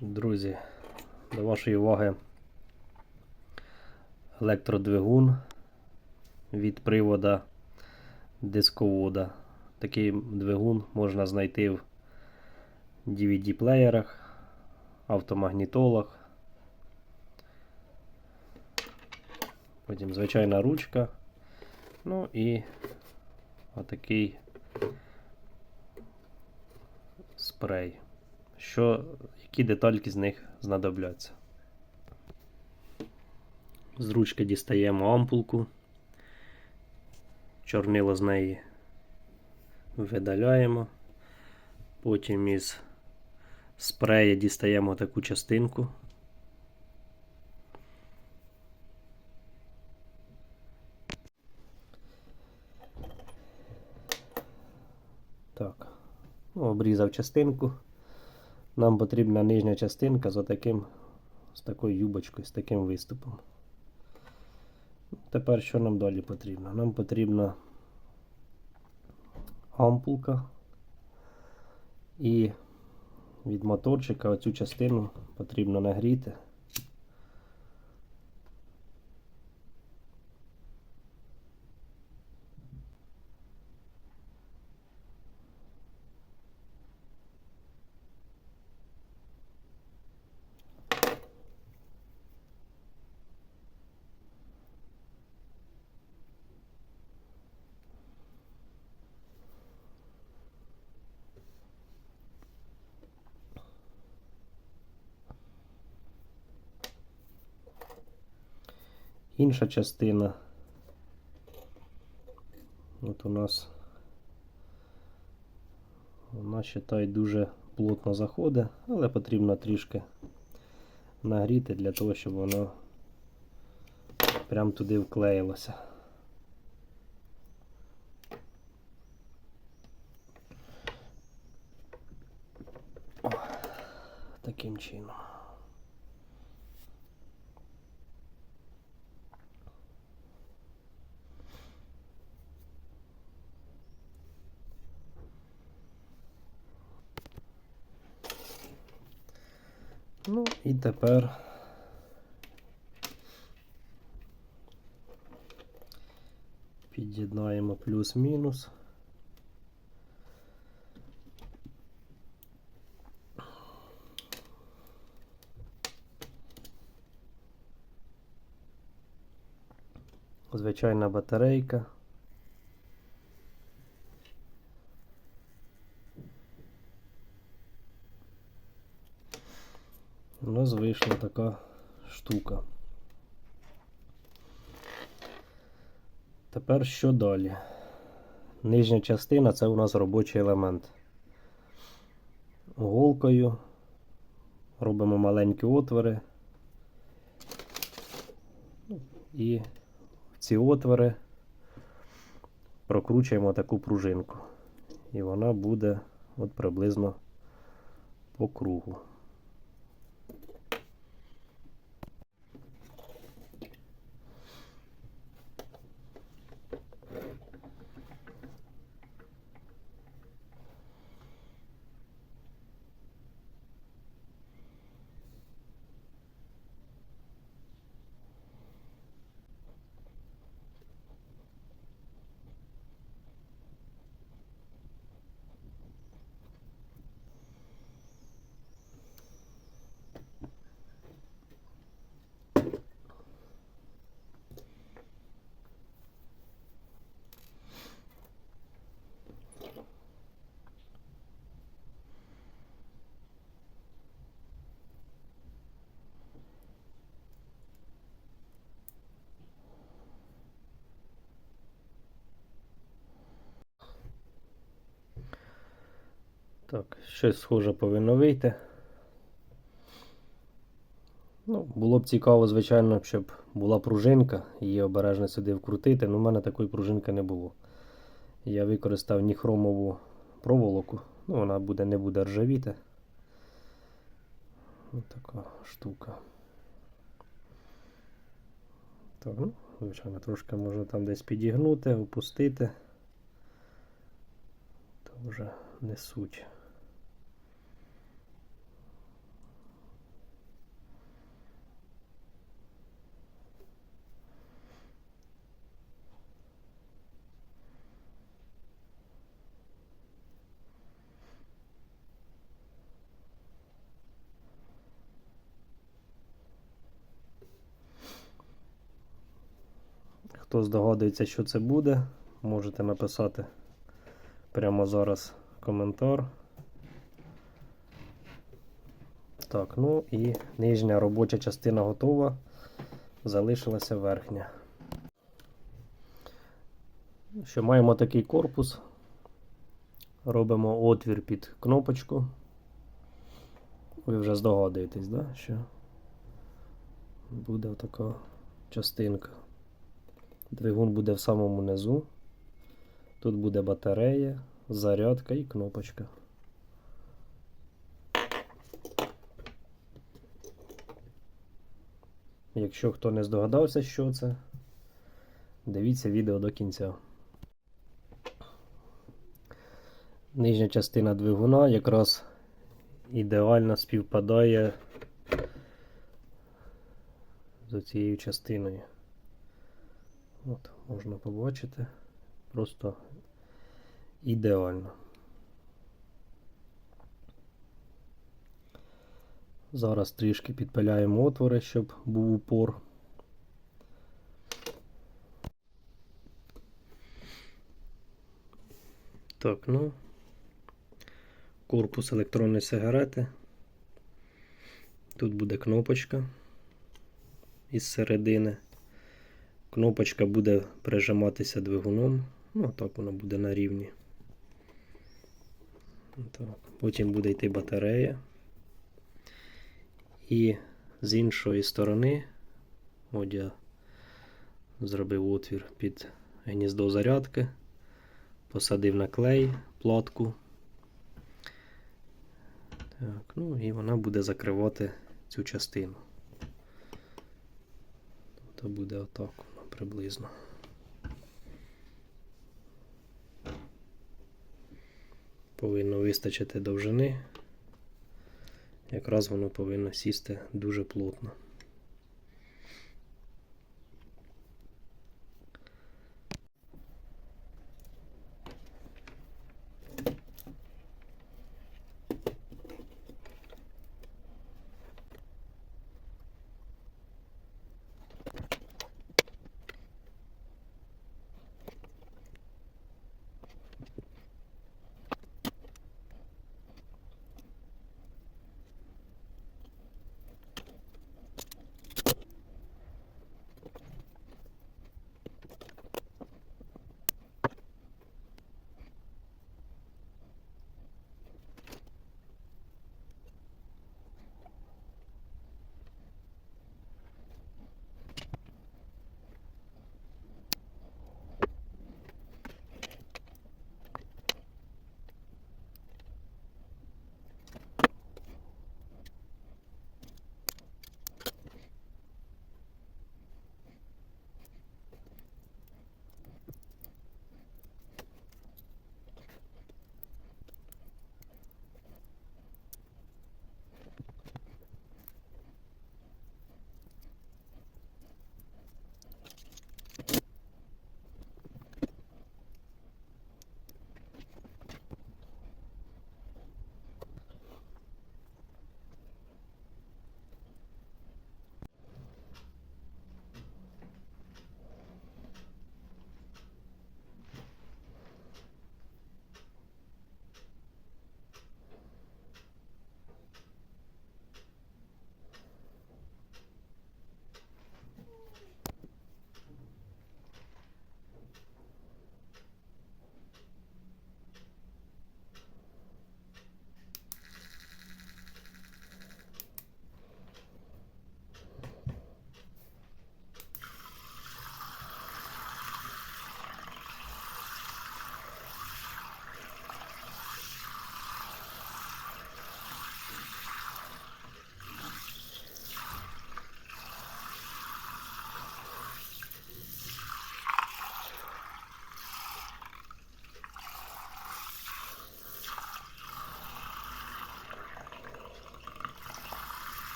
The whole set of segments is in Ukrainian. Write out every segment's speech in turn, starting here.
Друзі, до вашої уваги електродвигун від привода дисковода. Такий двигун можна знайти в DVD-плеєрах, автомагнітолах. Потім звичайна ручка. Ну і отакий спрей. Що, які детальки з них знадобляться. З ручки дістаємо ампулку. Чорнило з неї видаляємо. Потім із спрея дістаємо таку частинку. Так, обрізав частинку. Нам потрібна нижня частинка з таким, з такою юбочкою, з таким виступом. Тепер що нам далі потрібно? Нам потрібна ампулка і від моторчика оцю частину потрібно нагріти. Інша частина. От у нас вона считай дуже плотно заходить, але потрібно трішки нагріти для того, щоб воно прям туди вклеїлося. Таким чином. Ну і тепер під'єднаємо плюс-мінус. Звичайна батарейка. У нас вийшла така штука. Тепер що далі? Нижня частина це у нас робочий елемент. Голкою робимо маленькі отвори. І в ці отвори прокручуємо таку пружинку. І вона буде от приблизно по кругу. Так, щось схоже повинно вийти. Ну, було б цікаво, звичайно, щоб була пружинка, її обережно сюди вкрутити, але в мене такої пружинки не було. Я використав ніхромову проволоку, ну вона буде, не буде ржавіти. Ось така штука. Так, ну, звичайно, трошки можна там десь підігнути, опустити. То вже не суть. Хто здогадується, що це буде, можете написати прямо зараз коментар. Так, ну і нижня робоча частина готова. Залишилася верхня. Що маємо такий корпус. Робимо отвір під кнопочку. Ви вже здогадуєтесь, да? що буде така частинка. Двигун буде в самому низу. Тут буде батарея, зарядка і кнопочка. Якщо хто не здогадався, що це, дивіться відео до кінця. Нижня частина двигуна якраз ідеально співпадає з цією частиною. От, можна побачити. Просто ідеально. Зараз трішки підпиляємо отвори, щоб був упор. Так, ну, корпус електронної сигарети. Тут буде кнопочка із середини. Кнопочка буде прижиматися двигуном. Ну, так воно буде на рівні. Так. Потім буде йти батарея. І з іншої сторони, от я зробив отвір під гніздо зарядки, посадив на клей платку. Так, ну і вона буде закривати цю частину. То буде отак приблизно. Повинно вистачити довжини. Якраз воно повинно сісти дуже плотно.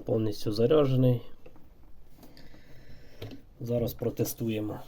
Повністю заряджений. Зараз протестуємо.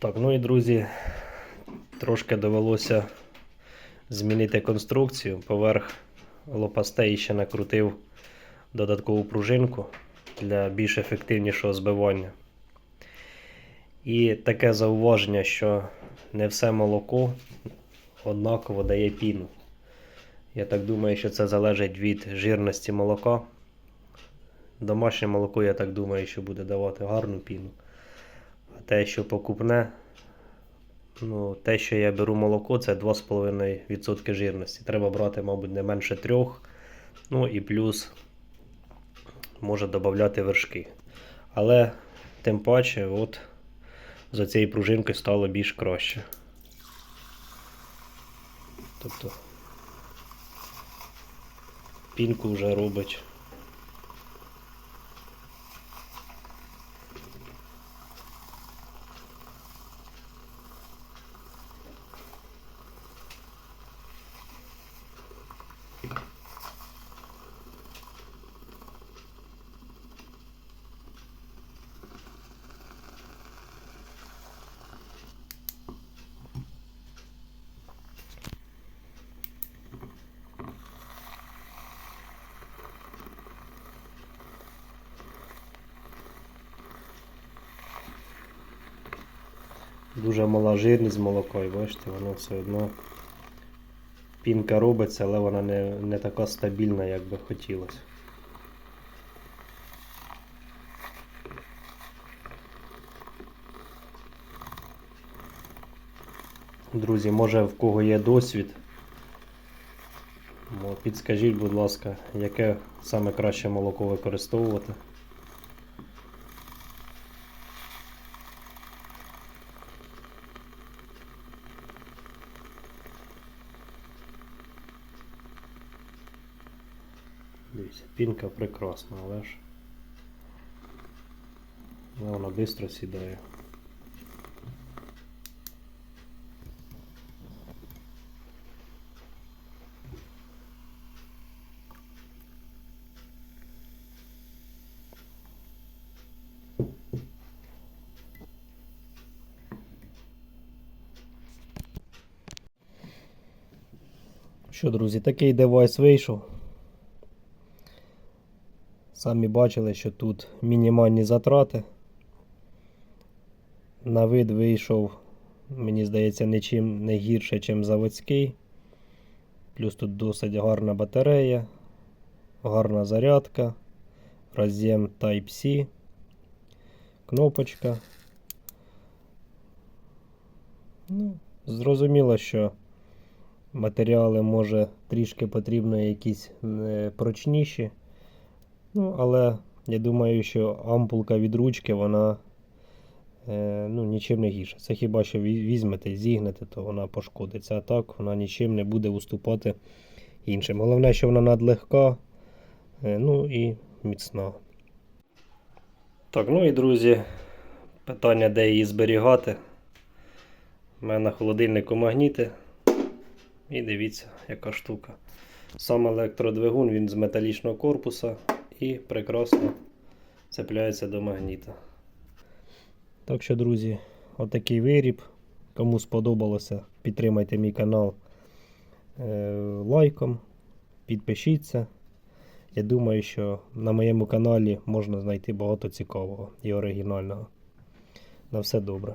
Так, ну і друзі, трошки довелося змінити конструкцію. Поверх лопастей ще накрутив додаткову пружинку для більш ефективнішого збивання. І таке зауваження, що не все молоко однаково дає піну. Я так думаю, що це залежить від жирності молока. Домашнє молоко, я так думаю, що буде давати гарну піну. А те, що покупне, ну, те, що я беру молоко, це 2,5% жирності. Треба брати, мабуть, не менше 3. Ну і плюс може додати вершки. Але тим паче, от за цією пружинкою стало більш краще. Тобто пінку вже робить. Дуже мала жирність молока, і бачите, воно все одно пінка робиться, але вона не, не така стабільна, як би хотілося. Друзі, може в кого є досвід, підскажіть, будь ласка, яке саме краще молоко використовувати. Дивіться, пінка прекрасна, але ж вона швидко сідає. Що, друзі, такий девайс вийшов. Самі бачили, що тут мінімальні затрати. На вид вийшов, мені здається, нічим не гірше, ніж заводський. Плюс тут досить гарна батарея, гарна зарядка, роз'єм Type-C, кнопочка. Ну, зрозуміло, що матеріали може трішки потрібно якісь е, прочніші. Ну, але я думаю, що ампулка від ручки, вона е, ну, нічим не гірша. Це хіба що ві- візьмете, зігнете, то вона пошкодиться. А так вона нічим не буде уступати іншим. Головне, що вона надлегка, е, ну і міцна. Так, ну і друзі, питання, де її зберігати. У мене на холодильнику магніти. І дивіться, яка штука. Сам електродвигун він з металічного корпуса і прекрасно цепляється до магніта. Так що, друзі, отакий виріб. Кому сподобалося, підтримайте мій канал е, лайком. підпишіться. Я думаю, що на моєму каналі можна знайти багато цікавого і оригінального. На все добре.